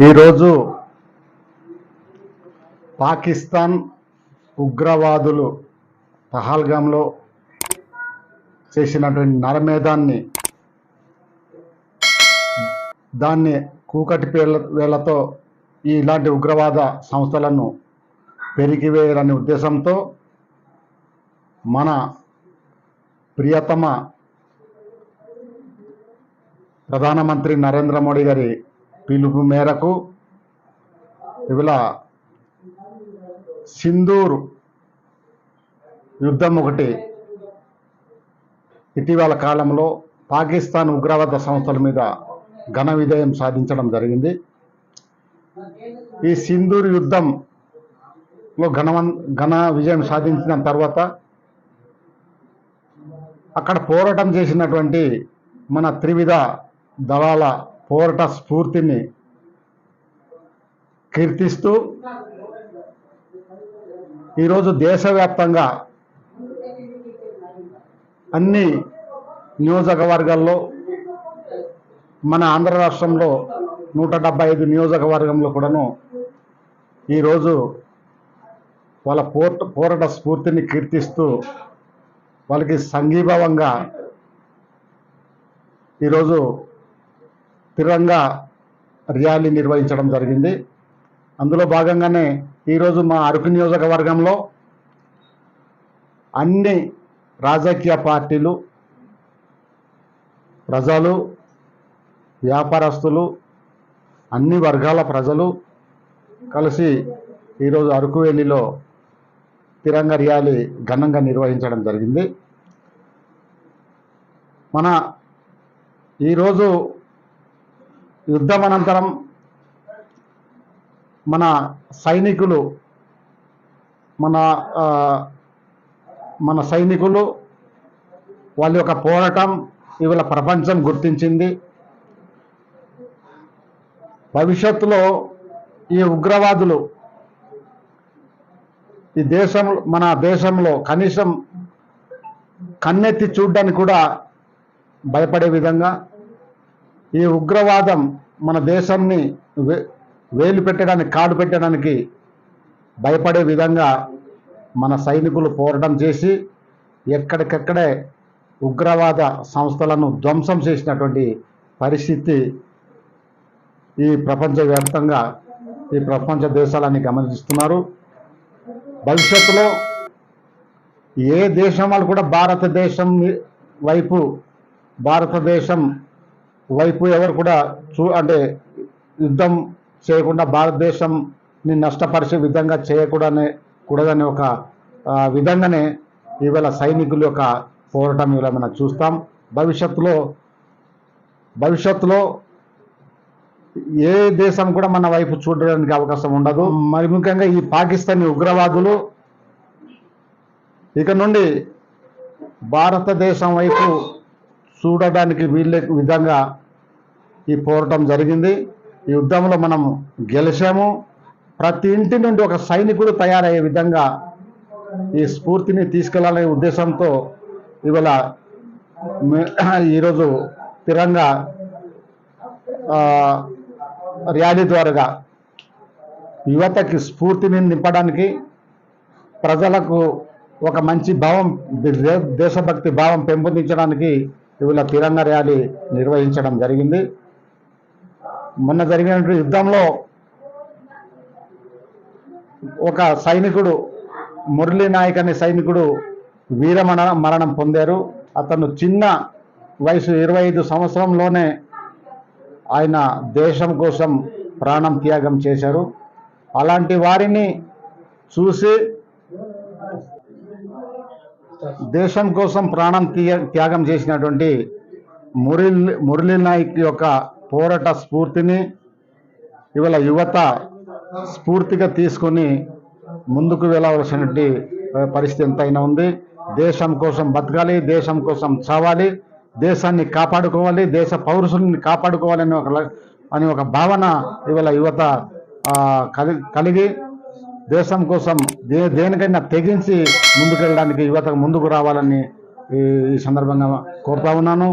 ఈరోజు పాకిస్తాన్ ఉగ్రవాదులు పహల్గాంలో చేసినటువంటి నరమేధాన్ని దాన్ని కూకటి పేర్ల వేళ్ళతో ఈ ఇలాంటి ఉగ్రవాద సంస్థలను పెరిగివేయాలనే ఉద్దేశంతో మన ప్రియతమ ప్రధానమంత్రి నరేంద్ర మోడీ గారి పిలుపు మేరకు ఇలా సింధూర్ యుద్ధం ఒకటి ఇటీవల కాలంలో పాకిస్తాన్ ఉగ్రవాద సంస్థల మీద ఘన విజయం సాధించడం జరిగింది. ఈ సింధూర్ యుద్ధంలో ఘనవన్ ఘన విజయం సాధించిన తర్వాత అక్కడ పోరాటం చేసినటువంటి మన త్రివిధ దళాల పోరాట స్ఫూర్తిని కీర్తిస్తూ ఈరోజు దేశవ్యాప్తంగా అన్ని నియోజకవర్గాల్లో మన ఆంధ్ర రాష్ట్రంలో నూట డెబ్బై ఐదు నియోజకవర్గంలో కూడాను ఈరోజు వాళ్ళ పోర్ట పోరాట స్ఫూర్తిని కీర్తిస్తూ వాళ్ళకి సంఘీభావంగా ఈరోజు తిరంగా ర్యాలీ నిర్వహించడం జరిగింది. అందులో భాగంగానే ఈరోజు మా అరకు నియోజకవర్గంలో అన్ని రాజకీయ పార్టీలు ప్రజలు వ్యాపారస్తులు అన్ని వర్గాల ప్రజలు కలిసి ఈరోజు అరకు వ్యాలీలో తిరంగ ర్యాలీ ఘనంగా నిర్వహించడం జరిగింది. మన ఈరోజు యుద్ధం అనంతరం మన సైనికులు మన మన సైనికులు వాళ్ళ యొక్క పోరాటం ఇవాళ ప్రపంచం గుర్తించింది. భవిష్యత్తులో ఈ ఉగ్రవాదులు ఈ దేశం మన దేశంలో కనీసం కన్నెత్తి చూడ్డానికి కూడా భయపడే విధంగా ఈ ఉగ్రవాదం మన దేశాన్ని వే వేలు పెట్టడానికి కాడు పెట్టడానికి భయపడే విధంగా మన సైనికులు పోరాటం చేసి ఎక్కడికక్కడే ఉగ్రవాద సంస్థలను ధ్వంసం చేసినటువంటి పరిస్థితి ఈ ప్రపంచవ్యాప్తంగా ఈ ప్రపంచ దేశాలని గమనిస్తున్నారు. భవిష్యత్తులో ఏ దేశం వాళ్ళు కూడా భారతదేశం వైపు భారతదేశం వైపు ఎవరు కూడా చూ అంటే యుద్ధం చేయకుండా భారతదేశంని నష్టపరిచే విధంగా చేయకూడనే కూడదనే ఒక విధంగానే ఇవాళ సైనికుల యొక్క పోరాటం ఇవాళ మనం చూస్తాం. భవిష్యత్తులో భవిష్యత్తులో ఏ దేశం కూడా మన వైపు చూడడానికి అవకాశం ఉండదు. మరి ముఖ్యంగా ఈ పాకిస్తానీ ఉగ్రవాదులు ఇక నుండి భారతదేశం వైపు చూడడానికి వీళ్ళే విధంగా ఈ పోరాటం జరిగింది. ఈ యుద్ధంలో మనం గెలిచాము. ప్రతి ఇంటి నుండి ఒక సైనికుడు తయారయ్యే విధంగా ఈ స్ఫూర్తిని తీసుకెళ్ళాలనే ఉద్దేశంతో ఇవాళ ఈరోజు తిరంగా ర్యాలీ ద్వారా యువతకి స్ఫూర్తిని నింపడానికి ప్రజలకు ఒక మంచి భావం దేశభక్తి భావం పెంపొందించడానికి ఇవాళ తిరంగ ర్యాలీ నిర్వహించడం జరిగింది. మొన్న జరిగినటువంటి యుద్ధంలో ఒక సైనికుడు మురళీ నాయక్ అనే సైనికుడు వీరమణ మరణం పొందారు. అతను చిన్న వయసు ఇరవై ఐదు సంవత్సరంలోనే ఆయన దేశం కోసం ప్రాణం త్యాగం చేశారు. అలాంటి వారిని చూసి దేశం కోసం ప్రాణం తీయ త్యాగం చేసినటువంటి మురళి మురళీ నాయక్ యొక్క పోరాట స్ఫూర్తిని ఇవాళ యువత స్ఫూర్తిగా తీసుకొని ముందుకు వెళ్ళవలసినటువంటి పరిస్థితి ఎంతైనా ఉంది. దేశం కోసం బతకాలి దేశం కోసం చావాలి దేశాన్ని కాపాడుకోవాలి దేశ పౌరుషుల్ని కాపాడుకోవాలని ఒక ల- అని ఒక భావన ఇవాళ యువత కలి కలిగి దేశం కోసం దే దేనికైనా తెగించి ముందుకెళ్ళడానికి యువత ముందుకు రావాలని ఈ ఈ సందర్భంగా కోరుతా ఉన్నాను.